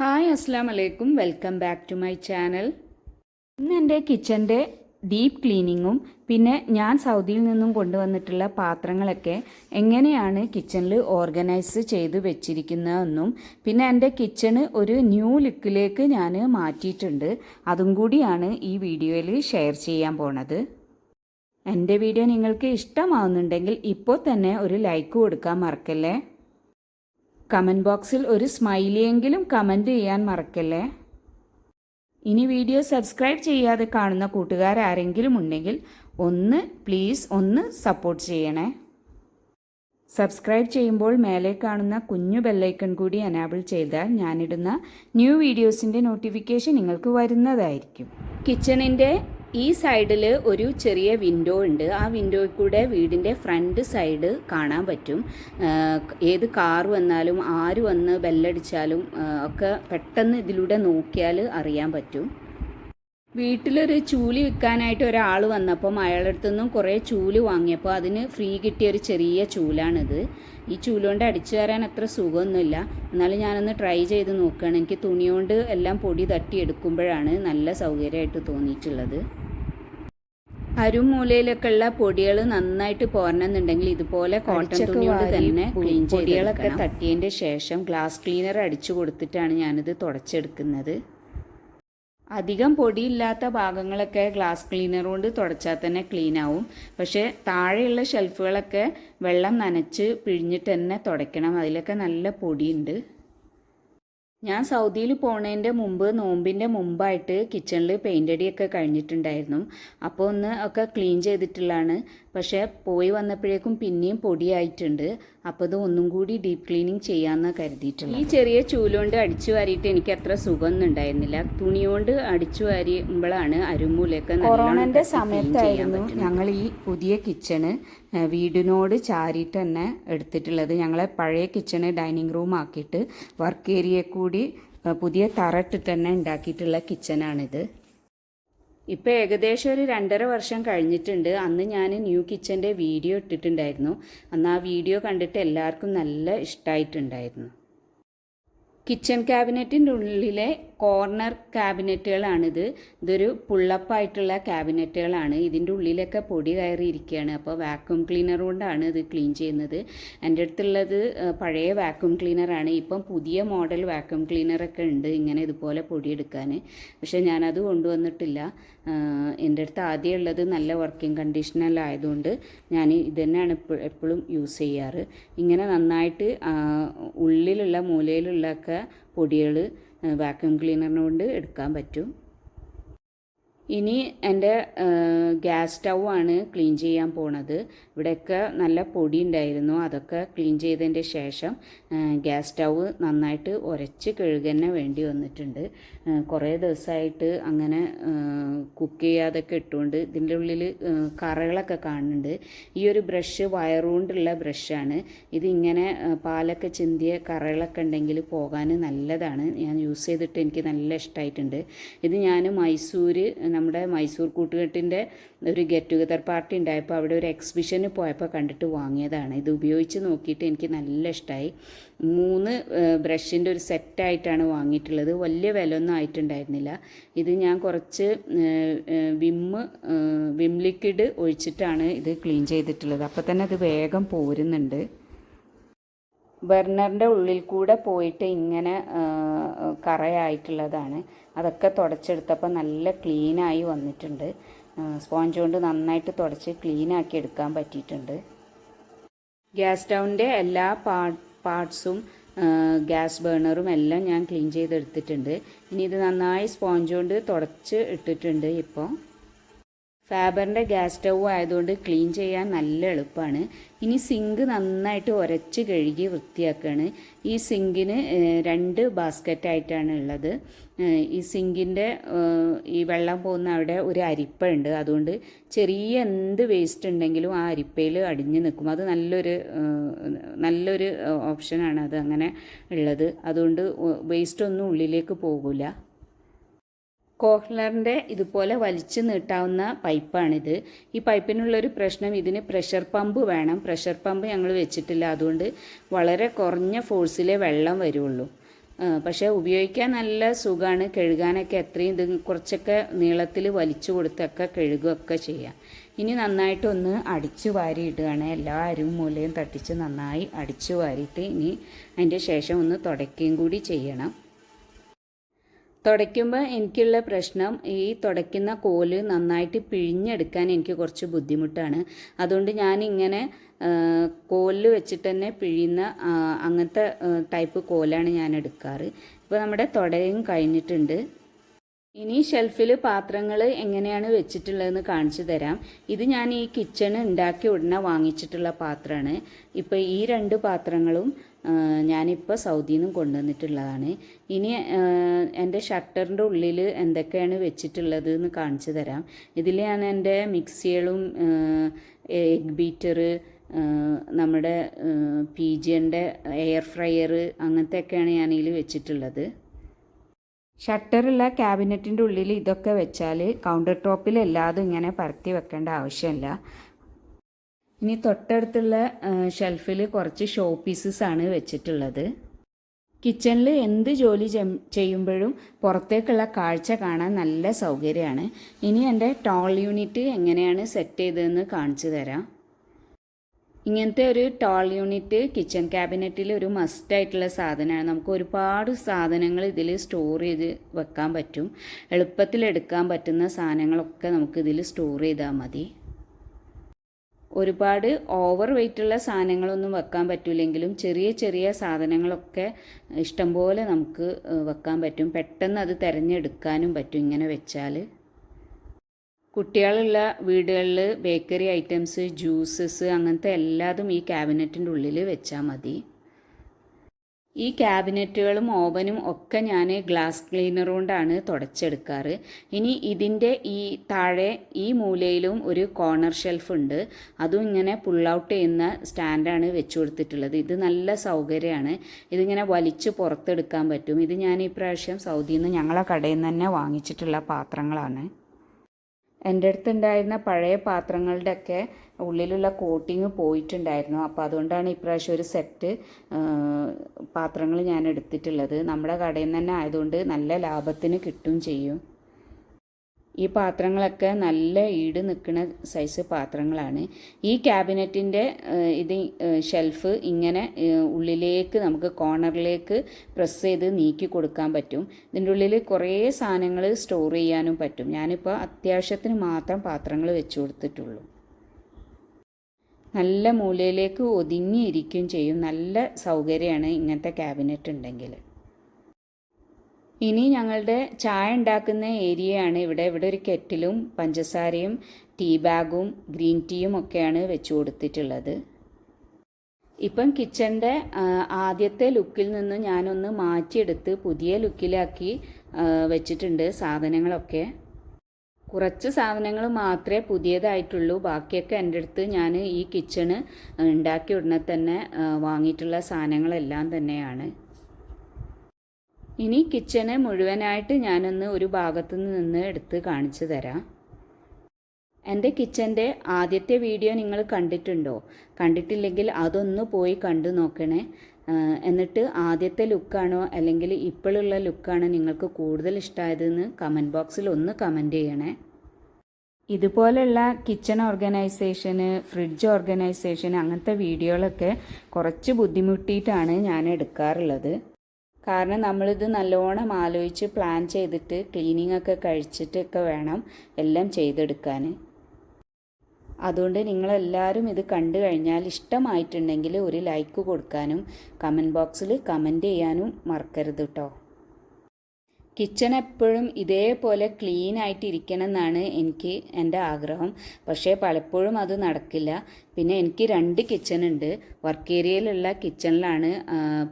Hi അസ്സാം വലൈക്കും welcome back to my channel. ഇന്ന് എന്റെ കിച്ചന്റെ ഡീപ്പ് ക്ലീനിങ്ങും പിന്നെ ഞാൻ സൗദിയിൽ നിന്നും കൊണ്ടുവന്നിട്ടുള്ള പാത്രങ്ങളൊക്കെ എങ്ങനെയാണ് കിച്ചണിൽ ഓർഗനൈസ് ചെയ്ത് വെച്ചിരിക്കുന്നതെന്നും പിന്നെ എന്റെ കിച്ചണ് ഒരു ന്യൂ ലുക്കിലേക്ക് ഞാൻ മാറ്റിയിട്ടുണ്ട്. അതും കൂടിയാണ് ഈ വീഡിയോയിൽ ഷെയർ ചെയ്യാൻ പോണത്. എന്റെ വീഡിയോ നിങ്ങൾക്ക് ഇഷ്ടമാവുന്നുണ്ടെങ്കിൽ ഇപ്പോൾ തന്നെ ഒരു ലൈക്ക് കൊടുക്കാൻ മറക്കല്ലേ? കമന്റ് ബോക്സിൽ ഒരു സ്മൈലിയെങ്കിലും കമന്റ് ചെയ്യാൻ മറക്കല്ലേ? ഇനി വീഡിയോ സബ്സ്ക്രൈബ് ചെയ്യാതെ കാണുന്ന കൂട്ടുകാരാരെങ്കിലും ഉണ്ടെങ്കിൽ ഒന്ന് പ്ലീസ് ഒന്ന് സപ്പോർട്ട് ചെയ്യണേ. സബ്സ്ക്രൈബ് ചെയ്യുമ്പോൾ മേലെ കാണുന്ന കുഞ്ഞു ബെല്ലൈക്കൺ കൂടി എനാബിൾ ചെയ്താൽ ഞാനിടുന്ന ന്യൂ വീഡിയോസിന്റെ നോട്ടിഫിക്കേഷൻ നിങ്ങൾക്ക് വരുന്നതായിരിക്കും. കിച്ചണിന്റെ ഈ സൈഡിൽ ഒരു ചെറിയ വിൻഡോ ഉണ്ട്. ആ വിൻഡോയിൽ കൂടെ വീടിന്റെ ഫ്രണ്ട് സൈഡ് കാണാൻ പറ്റും. ഏത് കാർ വന്നാലും ആര് വന്ന് ബെല്ലടിച്ചാലും ഒക്കെ പെട്ടെന്ന് ഇതിലൂടെ നോക്കിയാൽ അറിയാൻ പറ്റും. വീട്ടിലൊരു ചൂലി വിൽക്കാനായിട്ട് ഒരാൾ വന്നപ്പം അയാളുടെ അടുത്തു നിന്നും കുറേ ചൂൽ വാങ്ങിയപ്പോൾ അതിന് ഫ്രീ കിട്ടിയ ഒരു ചെറിയ ചൂലാണിത്. ഈ ചൂലുകൊണ്ട് അടിച്ചു വരാൻ അത്ര സുഖമൊന്നുമില്ല. എന്നാലും ഞാനൊന്ന് ട്രൈ ചെയ്ത് നോക്കുകയാണ്. എനിക്ക് തുണി കൊണ്ട് എല്ലാം പൊടി തട്ടി എടുക്കുമ്പോഴാണ് നല്ല സൗകര്യമായിട്ട് തോന്നിയിട്ടുള്ളത്. അരും മൂലയിലൊക്കെ ഉള്ള പൊടികൾ നന്നായിട്ട് പോരണമെന്നുണ്ടെങ്കിൽ ഇതുപോലെ കോട്ടൺ തുണി കൊണ്ട് തന്നെ ക്ലീൻ പൊടികളൊക്കെ തട്ടിയതിന്റെ ശേഷം ഗ്ലാസ് ക്ലീനർ അടിച്ചു കൊടുത്തിട്ടാണ് ഞാനിത് തുടച്ചെടുക്കുന്നത്. അധികം പൊടിയില്ലാത്ത ഭാഗങ്ങളൊക്കെ ഗ്ലാസ് ക്ലീനർ കൊണ്ട് തുടച്ചാൽ തന്നെ ക്ലീൻ ആവും. പക്ഷേ താഴെയുള്ള ഷെൽഫുകളൊക്കെ വെള്ളം നനച്ച് പിഴിഞ്ഞിട്ട് തന്നെ തുടയ്ക്കണം. അതിലൊക്കെ നല്ല പൊടിയുണ്ട്. ഞാൻ സൗദിയിൽ പോണതിന്റെ മുമ്പ് നോമ്പിന്റെ മുമ്പായിട്ട് കിച്ചണിൽ പെയിന്റ് അടിയൊക്കെ കഴിഞ്ഞിട്ടുണ്ടായിരുന്നു. അപ്പോൾ ഒന്ന് ഒക്കെ ക്ലീൻ ചെയ്തിട്ടുള്ളതാണ്. പക്ഷേ പോയി വന്നപ്പോഴേക്കും പിന്നെയും പൊടിയായിട്ടുണ്ട്. അപ്പോൾ അത് ഒന്നും കൂടി ഡീപ് ക്ലീനിങ് ചെയ്യാമെന്ന് കരുതിയിട്ടുള്ളത്. ഈ ചെറിയ ചൂലുകൊണ്ട് അടിച്ചു വാരിയിട്ട് എനിക്ക് അത്ര സുഖമൊന്നും ഉണ്ടായിരുന്നില്ല. തുണിയോണ്ട് അടിച്ചു വാരിയുമ്പോഴാണ് അരുമൂലൊക്കെ കൊറോണന്റെ സമയത്തായിരുന്നു ഞങ്ങൾ ഈ പുതിയ കിച്ചണ് വീടിനോട് ചാരിയിട്ട് തന്നെ എടുത്തിട്ടുള്ളത്. ഞങ്ങളെ പഴയ കിച്ചണ് ഡൈനിങ് റൂം ആക്കിയിട്ട് വർക്ക് ഏരിയ കൂടി പുതിയ പുതിയ തറട്ടിട്ട് തന്നെ ഉണ്ടാക്കിയിട്ടുള്ള കിച്ചനാണിത് ഇപ്പോൾ ഏകദേശം ഒരു രണ്ടര വർഷം കഴിഞ്ഞിട്ടുണ്ട്. അന്ന് ഞാൻ ന്യൂ കിച്ചന്റെ വീഡിയോ ഇട്ടിട്ടുണ്ടായിരുന്നു. അന്ന് ആ വീഡിയോ കണ്ടിട്ട് എല്ലാവർക്കും നല്ല ഇഷ്ടമായിട്ടുണ്ടായിരുന്നു കിച്ചൺ ക്യാബിനറ്റിന്റെ ഉള്ളിലെ കോർണർ ക്യാബിനറ്റുകളാണിത്. ഇതൊരു പുള്ളപ്പായിട്ടുള്ള ക്യാബിനറ്റുകളാണ്. ഇതിന്റെ ഉള്ളിലൊക്കെ പൊടി കയറിയിരിക്കുകയാണ്. അപ്പോൾ വാക്യൂം ക്ലീനർ കൊണ്ടാണ് ഇത് ക്ലീൻ ചെയ്യുന്നത്. എന്റെ അടുത്തുള്ളത് പഴയ വാക്യൂം ക്ലീനറാണ് ഇപ്പം പുതിയ മോഡൽ വാക്യൂം ക്ലീനറൊക്കെ ഉണ്ട് ഇങ്ങനെ ഇതുപോലെ പൊടിയെടുക്കാൻ. പക്ഷേ ഞാനത് കൊണ്ടുവന്നിട്ടില്ല. എന്റെ അടുത്ത് ആദ്യം ഉള്ളത് നല്ല വർക്കിംഗ് കണ്ടീഷനിലായതുകൊണ്ട് ഞാൻ ഇത് തന്നെയാണ് എപ്പോഴും യൂസ് ചെയ്യാറ്. ഇങ്ങനെ നന്നായിട്ട് ഉള്ളിലുള്ള മൂലയിലുള്ളൊക്കെ പൊടികൾ വാക്യൂം ക്ലീനറിനെ കൊണ്ട് എടുക്കാൻ പറ്റും. ഇനി എന്റെ ഗ്യാസ് സ്റ്റൗ ആണ് ക്ലീൻ ചെയ്യാൻ പോണത്. ഇവിടെയൊക്കെ നല്ല പൊടി ഉണ്ടായിരുന്നു. അതൊക്കെ ക്ലീൻ ചെയ്തതിന്റെ ശേഷം ഗ്യാസ് സ്റ്റൗ നന്നായിട്ട് ഉരച്ച് കഴുകന്നെ വേണ്ടി വന്നിട്ടുണ്ട്. കുറേ ദിവസമായിട്ട് അങ്ങനെ കുക്ക് ചെയ്യാതൊക്കെ ഇട്ടുകൊണ്ട് ഇതിന്റെ ഉള്ളിൽ കറകളൊക്കെ കാണുന്നുണ്ട്. ഈ ഒരു ബ്രഷ് വയറുകൊണ്ടുള്ള ബ്രഷാണ്. ഇതിങ്ങനെ പാലൊക്കെ ചിന്തിയ കറകളൊക്കെ ഉണ്ടെങ്കിൽ പോകാൻ നല്ലതാണ്. ഞാൻ യൂസ് ചെയ്തിട്ട് എനിക്ക് നല്ല ഇഷ്ടമായിട്ടുണ്ട് ഇത് ഞാൻ മൈസൂർ നമ്മുടെ മൈസൂർ കൂട്ടുകെട്ടിന്റെ ഒരു ഗെറ്റ് ടുഗദർ പാർട്ടി ഉണ്ടായപ്പോൾ അവിടെ ഒരു എക്സിബിഷന് പോയപ്പോൾ കണ്ടിട്ട് വാങ്ങിയതാണ്. ഇത് ഉപയോഗിച്ച് നോക്കിയിട്ട് എനിക്ക് നല്ല ഇഷ്ടമായി മൂന്ന് ബ്രഷിന്റെ ഒരു സെറ്റായിട്ടാണ് വാങ്ങിയിട്ടുള്ളത്. വലിയ വില ഒന്നും ആയിട്ടുണ്ടായിരുന്നില്ല. ഇത് ഞാൻ കുറച്ച് വിമ്മ് വിം ലിക്വിഡ് ഒഴിച്ചിട്ടാണ് ഇത് ക്ലീൻ ചെയ്തിട്ടുള്ളത്. അപ്പോൾ തന്നെ അത് വേഗം പോരുന്നുണ്ട്. ബർണറിന്റെ ഉള്ളിൽ കൂടെ പോയിട്ട് ഇങ്ങനെ കറയായിട്ടുള്ളതാണ്. അതൊക്കെ തുടച്ചെടുത്തപ്പോൾ നല്ല ക്ലീനായി വന്നിട്ടുണ്ട്. സ്പോഞ്ച് കൊണ്ട് നന്നായിട്ട് തുടച്ച് ക്ലീനാക്കി എടുക്കാൻ പറ്റിയിട്ടുണ്ട്. ഗ്യാസ് സ്റ്റൗവിന്റെ എല്ലാ പാർട്സും ഗ്യാസ് ബേണറും എല്ലാം ഞാൻ ക്ലീൻ ചെയ്തെടുത്തിട്ടുണ്ട്. ഇനി ഇത് നന്നായി സ്പോഞ്ച് കൊണ്ട് തുടച്ച് ഇട്ടിട്ടുണ്ട് ഇപ്പോൾ ഫാബറിന്റെ ഗ്യാസ് സ്റ്റൗ ആയതുകൊണ്ട് ക്ലീൻ ചെയ്യാൻ നല്ല എളുപ്പമാണ് ഇനി സിങ്ക് നന്നായിട്ട് ഉരച്ച് കഴുകി വൃത്തിയാക്കുകയാണ് ഈ സിങ്കിന് രണ്ട് ബാസ്ക്കറ്റായിട്ടാണ് ഉള്ളത്. ഈ സിങ്കിന്റെ ഈ വെള്ളം പോകുന്ന അവിടെ ഒരു അരിപ്പുണ്ട് അതുകൊണ്ട് ചെറിയ എന്ത് വേസ്റ്റ് ഉണ്ടെങ്കിലും ആ അരിപ്പയിൽ അടിഞ്ഞു നിൽക്കും. അത് നല്ലൊരു നല്ലൊരു ഓപ്ഷനാണ് അത് അങ്ങനെ ഉള്ളത്. അതുകൊണ്ട് വേസ്റ്റ് ഒന്നും ഉള്ളിലേക്ക് പോകില്ല കോഹ്ലറിന്റെ ഇതുപോലെ വലിച്ചു നീട്ടാവുന്ന പൈപ്പാണിത്. ഈ പൈപ്പിനുള്ളൊരു പ്രശ്നം ഇതിന് പ്രഷർ പമ്പ് വേണം. പ്രഷർ പമ്പ് ഞങ്ങൾ വെച്ചിട്ടില്ല. അതുകൊണ്ട് വളരെ കുറഞ്ഞ ഫോഴ്സിലേ വെള്ളം വരുള്ളൂ. പക്ഷേ ഉപയോഗിക്കാൻ നല്ല സുഖമാണ്. കഴുകാനൊക്കെ എത്രയും ഇത് കുറച്ചൊക്കെ നീളത്തിൽ വലിച്ചു കൊടുത്തൊക്കെ കഴുകുകയൊക്കെ ചെയ്യാം. ഇനി നന്നായിട്ടൊന്ന് അടിച്ചു വാരിയിടുകയാണ്. എല്ലാ അരുവും മൂലയും തട്ടിച്ച് നന്നായി അടിച്ചു വാരിയിട്ട് ഇനി അതിന്റെ ശേഷം ഒന്ന് തുടയ്ക്കുകയും കൂടി ചെയ്യണം. തുടയ്ക്കുമ്പോൾ എനിക്കുള്ള പ്രശ്നം ഈ തുടയ്ക്കുന്ന കോൽ നന്നായിട്ട് പിഴിഞ്ഞെടുക്കാൻ എനിക്ക് കുറച്ച് ബുദ്ധിമുട്ടാണ്. അതുകൊണ്ട് ഞാനിങ്ങനെ കോലിൽ വെച്ചിട്ട് തന്നെ പിഴിയുന്ന അങ്ങനത്തെ ടൈപ്പ് കോലാണ് ഞാൻ എടുക്കാറ് ഇപ്പോൾ നമ്മുടെ തുടയും കഴിഞ്ഞിട്ടുണ്ട്. ഇനി ഷെൽഫിൽ പാത്രങ്ങൾ എങ്ങനെയാണ് വെച്ചിട്ടുള്ളതെന്ന് കാണിച്ചു തരാം. ഇത് ഞാൻ ഈ കിച്ചൺ ഉണ്ടാക്കി ഉടനെ വാങ്ങിച്ചിട്ടുള്ള പാത്രമാണ്. ഇപ്പോൾ ഈ രണ്ട് പാത്രങ്ങളും ഞാനിപ്പോൾ സൗദിയിൽ നിന്നും കൊണ്ടുവന്നിട്ടുള്ളതാണ്. ഇനി എന്റെ ഷട്ടറിന്റെ ഉള്ളിൽ എന്തൊക്കെയാണ് വെച്ചിട്ടുള്ളത് എന്ന് കാണിച്ചു തരാം. ഇതിൽ ഞാൻ എന്റെ മിക്സികളും എഗ് ബീറ്റർ നമ്മുടെ പി ജിന്റെ എയർ ഫ്രയർ അങ്ങനത്തെയൊക്കെയാണ് ഞാൻ ഇതിൽ വെച്ചിട്ടുള്ളത്. ഷട്ടറുള്ള ക്യാബിനറ്റിന്റെ ഉള്ളിൽ ഇതൊക്കെ വെച്ചാൽ കൗണ്ടർ ടോപ്പിൽ എല്ലാതും ഇങ്ങനെ പരത്തി വെക്കേണ്ട ആവശ്യമില്ല. ഇനി തൊട്ടടുത്തുള്ള ഷെൽഫിൽ കുറച്ച് ഷോ പീസസ് ആണ് വെച്ചിട്ടുള്ളത്. കിച്ചണിൽ എന്ത് ജോലി ചെയ്യുമ്പോഴും പുറത്തേക്കുള്ള കാഴ്ച കാണാൻ നല്ല സൗകര്യമാണ്. ഇനി എന്റെ ടോൾ യൂണിറ്റ് എങ്ങനെയാണ് സെറ്റ് ചെയ്തതെന്ന് കാണിച്ചു തരാം. ഇങ്ങനത്തെ ഒരു ടോൾ യൂണിറ്റ് കിച്ചൺ ക്യാബിനറ്റിൽ ഒരു മസ്റ്റ് ആയിട്ടുള്ള സാധനമാണ്. നമുക്ക് ഒരുപാട് സാധനങ്ങൾ ഇതിൽ സ്റ്റോർ ചെയ്ത് വെക്കാൻ പറ്റും. എളുപ്പത്തിൽ എടുക്കാൻ പറ്റുന്ന സാധനങ്ങളൊക്കെ നമുക്ക് ഇതിൽ സ്റ്റോർ ചെയ്താൽ മതി. ഒരുപാട് ഓവർ വെയിറ്റുള്ള സാധനങ്ങളൊന്നും വെക്കാൻ പറ്റില്ലെങ്കിലും ചെറിയ ചെറിയ സാധനങ്ങളൊക്കെ ഇഷ്ടംപോലെ നമുക്ക് വെക്കാൻ പറ്റും. പെട്ടെന്ന് അത് തിരഞ്ഞെടുക്കാനും പറ്റും ഇങ്ങനെ വെച്ചാൽ. കുട്ടികളുള്ള വീടുകളിൽ ബേക്കറി ഐറ്റംസ് ജ്യൂസസ് അങ്ങനത്തെ എല്ലാതും ഈ ക്യാബിനറ്റിന്റെ ഉള്ളിൽ വെച്ചാൽ മതി. ഈ ക്യാബിനറ്റുകളും ഓവനും ഒക്കെ ഞാൻ ഗ്ലാസ് ക്ലീനർ കൊണ്ടാണ് തുടച്ചെടുക്കാറ്. ഇനി ഇതിന്റെ ഈ താഴെ ഈ മൂലയിലും ഒരു കോർണർ ഷെൽഫ് ഉണ്ട്. അതും ഇങ്ങനെ പുൾ ഔട്ട് ചെയ്യുന്ന സ്റ്റാൻഡാണ് വെച്ചു കൊടുത്തിട്ടുള്ളത്. ഇത് നല്ല സൗകര്യമാണ്. ഇതിങ്ങനെ വലിച്ച് പുറത്തെടുക്കാൻ പറ്റും. ഇത് ഞാൻ ഈ പ്രാവശ്യം സൗദിയിൽ നിന്ന് ഞങ്ങളെ കടയിൽ നിന്ന് തന്നെ വാങ്ങിച്ചിട്ടുള്ള പാത്രങ്ങളാണ്. എന്റെ അടുത്തുണ്ടായിരുന്ന പഴയ പാത്രങ്ങളുടെയൊക്കെ ഉള്ളിലുള്ള കോട്ടിങ് പോയിട്ടുണ്ടായിരുന്നു. അപ്പോൾ അതുകൊണ്ടാണ് ഇപ്രാവശ്യം ഒരു സെറ്റ് പാത്രങ്ങൾ ഞാൻ എടുത്തിട്ടുള്ളത്. നമ്മുടെ കടയിൽ നിന്ന് തന്നെ ആയതുകൊണ്ട് നല്ല ലാഭത്തിന് കിട്ടും ചെയ്യും. ഈ പാത്രങ്ങളൊക്കെ നല്ല ഈട് നിൽക്കുന്ന സൈസ് പാത്രങ്ങളാണ്. ഈ ക്യാബിനറ്റിന്റെ ഇത് ഷെൽഫ് ഇങ്ങനെ ഉള്ളിലേക്ക് നമുക്ക് കോർണറിലേക്ക് പ്രസ് ചെയ്ത് നീക്കി കൊടുക്കാൻ പറ്റും. ഇതിന്റെ ഉള്ളിൽ കുറേ സാധനങ്ങൾ സ്റ്റോർ ചെയ്യാനും പറ്റും. ഞാനിപ്പോൾ അത്യാവശ്യത്തിന് മാത്രം പാത്രങ്ങൾ വെച്ച് കൊടുത്തിട്ടുള്ളൂ. നല്ല മൂലയിലേക്ക് ഒതുങ്ങിയിരിക്കുകയും ചെയ്യും. നല്ല സൗകര്യമാണ് ഇങ്ങനത്തെ ക്യാബിനറ്റ് ഉണ്ടെങ്കിൽ ഇനി ഞങ്ങളുടെ ചായ ഉണ്ടാക്കുന്ന ഏരിയയാണ് ഇവിടെ. ഇവിടെ ഒരു കെറ്റിലും പഞ്ചസാരയും ടീ ബാഗും ഗ്രീൻ ടീയും ഒക്കെയാണ് വെച്ചു കൊടുത്തിട്ടുള്ളത്. ഇപ്പം കിച്ചന്റെ ആദ്യത്തെ ലുക്കിൽ നിന്ന് ഞാനൊന്ന് മാറ്റിയെടുത്ത് പുതിയ ലുക്കിലാക്കി വെച്ചിട്ടുണ്ട് സാധനങ്ങളൊക്കെ. കുറച്ച് സാധനങ്ങൾ മാത്രമേ പുതിയതായിട്ടുള്ളൂ. ബാക്കിയൊക്കെ എന്റെ അടുത്ത് ഞാൻ ഈ കിച്ചണ് ഉണ്ടാക്കി ഉടനെ തന്നെ വാങ്ങിയിട്ടുള്ള സാധനങ്ങളെല്ലാം തന്നെയാണ്. ഇനി കിച്ചണ് മുഴുവനായിട്ട് ഞാനൊന്ന് ഒരു ഭാഗത്തു നിന്ന് എടുത്ത് കാണിച്ചു തരാം. എന്റെ കിച്ചന്റെ ആദ്യത്തെ വീഡിയോ നിങ്ങൾ കണ്ടിട്ടുണ്ടോ? കണ്ടിട്ടില്ലെങ്കിൽ അതൊന്ന് പോയി കണ്ടു നോക്കണേ. എന്നിട്ട് ആദ്യത്തെ ലുക്കാണോ അല്ലെങ്കിൽ ഇപ്പോഴുള്ള ലുക്കാണോ നിങ്ങൾക്ക് കൂടുതൽ ഇഷ്ടമായതെന്ന് കമന്റ് ബോക്സിൽ ഒന്ന് കമന്റ് ചെയ്യണേ. ഇതുപോലെയുള്ള കിച്ചൺ ഓർഗനൈസേഷന് ഫ്രിഡ്ജ് ഓർഗനൈസേഷൻ അങ്ങനത്തെ വീഡിയോകളൊക്കെ കുറച്ച് ബുദ്ധിമുട്ടിയിട്ടാണ് ഞാൻ എടുക്കാറുള്ളത്. കാരണം നമ്മളിത് നല്ലോണം ആലോചിച്ച് പ്ലാൻ ചെയ്തിട്ട് ക്ലീനിങ് ഒക്കെ കഴിച്ചിട്ടൊക്കെ വേണം എല്ലാം ചെയ്തെടുക്കാൻ അതുകൊണ്ട് നിങ്ങളെല്ലാവരും ഇത് കണ്ടു കഴിഞ്ഞാൽ ഇഷ്ടമായിട്ടുണ്ടെങ്കിൽ ഒരു ലൈക്ക് കൊടുക്കാനും കമന്റ് ബോക്സിൽ കമന്റ് ചെയ്യാനും മറക്കരുത് കേട്ടോ കിച്ചൺ എപ്പോഴും ഇതേപോലെ ക്ലീൻ ആയിട്ട് ഇരിക്കണം എന്നാണ് എനിക്ക് എന്റെ ആഗ്രഹം. പക്ഷേ പലപ്പോഴും അത് നടക്കില്ല. പിന്നെ എനിക്ക് രണ്ട് കിച്ചൺ ഉണ്ട് വർക്ക് ഏരിയയിലുള്ള കിച്ചണിലാണ്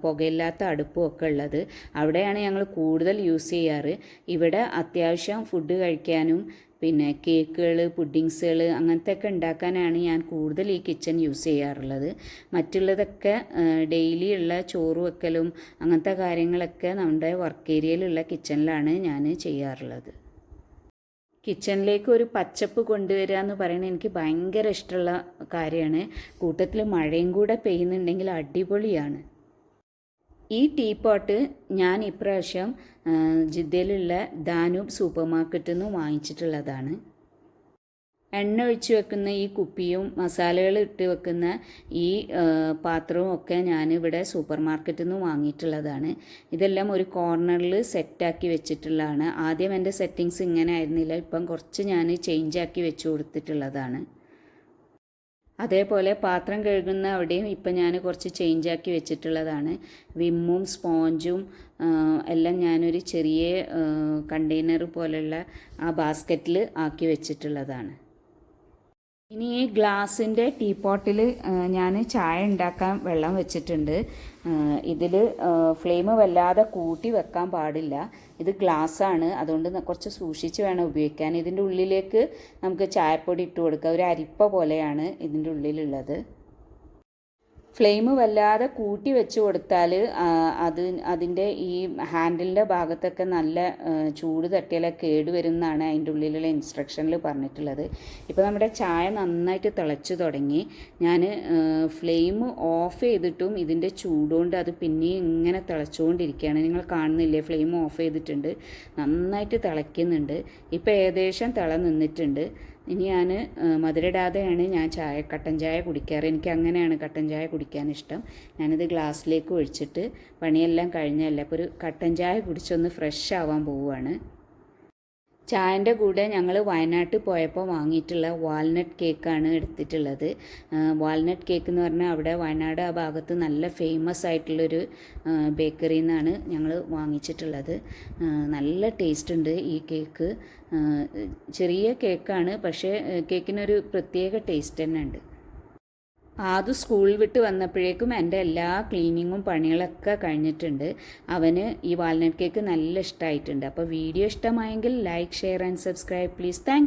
പുകയില്ലാത്ത അടുപ്പും ഒക്കെ ഉള്ളത്. അവിടെയാണ് ഞങ്ങൾ കൂടുതൽ യൂസ് ചെയ്യാറ്. ഇവിടെ അത്യാവശ്യം ഫുഡ് കഴിക്കാനും പിന്നെ കേക്കുകൾ പുഡിങ്സുകൾ അങ്ങനത്തെ ഒക്കെ ഉണ്ടാക്കാനാണ് ഞാൻ കൂടുതൽ ഈ കിച്ചൺ യൂസ് ചെയ്യാറുള്ളത്. മറ്റുള്ളതൊക്കെ ഡെയിലി ഉള്ള ചോറ് വെക്കലും അങ്ങനത്തെ കാര്യങ്ങളൊക്കെ നമ്മുടെ വർക്ക് ഏരിയയിലുള്ള കിച്ചണിലാണ് ഞാൻ ചെയ്യാറുള്ളത്. കിച്ചണിലേക്ക് ഒരു പച്ചപ്പ് കൊണ്ടുവരിക എന്ന് പറയുന്നത് എനിക്ക് ഭയങ്കര ഇഷ്ടമുള്ള കാര്യമാണ്. കൂട്ടത്തിൽ മഴയും കൂടെ പെയ്യുന്നുണ്ടെങ്കിൽ അടിപൊളിയാണ്. ഈ ടീ പോട്ട് ഞാൻ ഇപ്രാവശ്യം ജിദ്ദയിലുള്ള ദാനൂബ് സൂപ്പർ മാർക്കറ്റിൽ നിന്ന് വാങ്ങിച്ചിട്ടുള്ളതാണ്. എണ്ണ ഒഴിച്ച് വെക്കുന്ന ഈ കുപ്പിയും മസാലകൾ ഇട്ട് വെക്കുന്ന ഈ പാത്രവും ഒക്കെ ഞാനിവിടെ സൂപ്പർ മാർക്കറ്റിൽ നിന്ന് വാങ്ങിയിട്ടുള്ളതാണ്. ഇതെല്ലാം ഒരു കോർണറിൽ സെറ്റാക്കി വെച്ചിട്ടുള്ളതാണ്. ആദ്യം എന്റെ സെറ്റിങ്സ് ഇങ്ങനെ ആയിരുന്നില്ല. ഇപ്പം കുറച്ച് ഞാൻ ചേഞ്ചാക്കി വെച്ച് കൊടുത്തിട്ടുള്ളതാണ്. അതേപോലെ പാത്രം കഴുകുന്ന അവിടെയും ഇപ്പം ഞാൻ കുറച്ച് ചേഞ്ചാക്കി വെച്ചിട്ടുള്ളതാണ്. വിമ്മും സ്പോഞ്ചും എല്ലാം ഞാനൊരു ചെറിയ കണ്ടെയ്നർ പോലെയുള്ള ആ ബാസ്ക്കറ്റിൽ ആക്കി വെച്ചിട്ടുള്ളതാണ്. ഇനി ഈ ഗ്ലാസിന്റെ ടീപ്പോട്ടിൽ ഞാൻ ചായ ഉണ്ടാക്കാൻ വെള്ളം വെച്ചിട്ടുണ്ട്. ഇതിൽ ഫ്ലെയിം വല്ലാതെ കൂട്ടി വെക്കാൻ പാടില്ല. ഇത് ഗ്ലാസ്സാണ്. അതുകൊണ്ട് കുറച്ച് സൂക്ഷിച്ച് വേണം ഉപയോഗിക്കാൻ. ഇതിന്റെ ഉള്ളിലേക്ക് നമുക്ക് ചായപ്പൊടി ഇട്ട് കൊടുക്കുക ഒരു അരിപ്പ പോലെയാണ് ഇതിന്റെ ഉള്ളിലുള്ളത്. ഫ്ലെയിം വല്ലാതെ കൂട്ടി വെച്ച് കൊടുത്താൽ അത് അതിന്റെ ഈ ഹാൻഡിലിന്റെ ഭാഗത്തൊക്കെ നല്ല ചൂട് തട്ടിയാലേ കേട് വരും എന്നാണ് അതിന്റെ ഉള്ളിലുള്ള ഇൻസ്ട്രക്ഷനിൽ പറഞ്ഞിട്ടുള്ളത്. ഇപ്പോൾ നമ്മുടെ ചായ നന്നായിട്ട് തിളച്ചു തുടങ്ങി. ഞാൻ ഫ്ലെയിം ഓഫ് ചെയ്തിട്ടും ഇതിന്റെ ചൂടുകൊണ്ട് അത് പിന്നെയും ഇങ്ങനെ തിളച്ചുകൊണ്ടിരിക്കുകയാണ്. നിങ്ങൾ കാണുന്നില്ലേ? ഫ്ലെയിം ഓഫ് ചെയ്തിട്ടുണ്ട്. നന്നായിട്ട് തിളയ്ക്കുന്നുണ്ട്. ഇപ്പോൾ ഏകദേശം തിള നിന്നിട്ടുണ്ട്. ഇനി ഞാൻ മധുരടാതെയാണ് ഞാൻ ചായ കട്ടൻ ചായ കുടിക്കാറ്. എനിക്ക് അങ്ങനെയാണ് കട്ടൻ ചായ കുടിക്കാൻ ഇഷ്ടം ഞാനിത് ഗ്ലാസ്സിലേക്ക് ഒഴിച്ചിട്ട് പണിയെല്ലാം കഴിഞ്ഞല്ലേ അപ്പോൾ ഒരു കട്ടൻ ചായ കുടിച്ചൊന്ന് ഫ്രഷ് ആവാൻ പോവുകയാണ്. ചായന്റെ കൂടെ ഞങ്ങൾ വയനാട്ടിൽ പോയപ്പോൾ വാങ്ങിയിട്ടുള്ള വാൽനട്ട് കേക്കാണ് എടുത്തിട്ടുള്ളത്. വാൽനട്ട് കേക്ക് എന്ന് പറഞ്ഞാൽ അവിടെ വയനാട് ആ ഭാഗത്ത് നല്ല ഫേമസ് ആയിട്ടുള്ളൊരു ബേക്കറിയിൽ നിന്നാണ് ഞങ്ങൾ വാങ്ങിച്ചിട്ടുള്ളത്. നല്ല ടേസ്റ്റ് ഉണ്ട് ഈ കേക്ക് ചെറിയ കേക്കാണ് പക്ഷേ കേക്കിനൊരു പ്രത്യേക ടേസ്റ്റ് തന്നെ ഉണ്ട്. ആദ്യം സ്കൂളിൽ വിട്ട് വന്നപ്പോഴേക്കും എന്റെ എല്ലാ ക്ലീനിങ്ങും പണികളൊക്കെ കഴിഞ്ഞിട്ടുണ്ട്. അവന് ഈ വാൽനട്ട് കേക്ക് നല്ല ഇഷ്ടമായിട്ടുണ്ട് അപ്പോൾ വീഡിയോ ഇഷ്ടമായെങ്കിൽ like share and subscribe please thank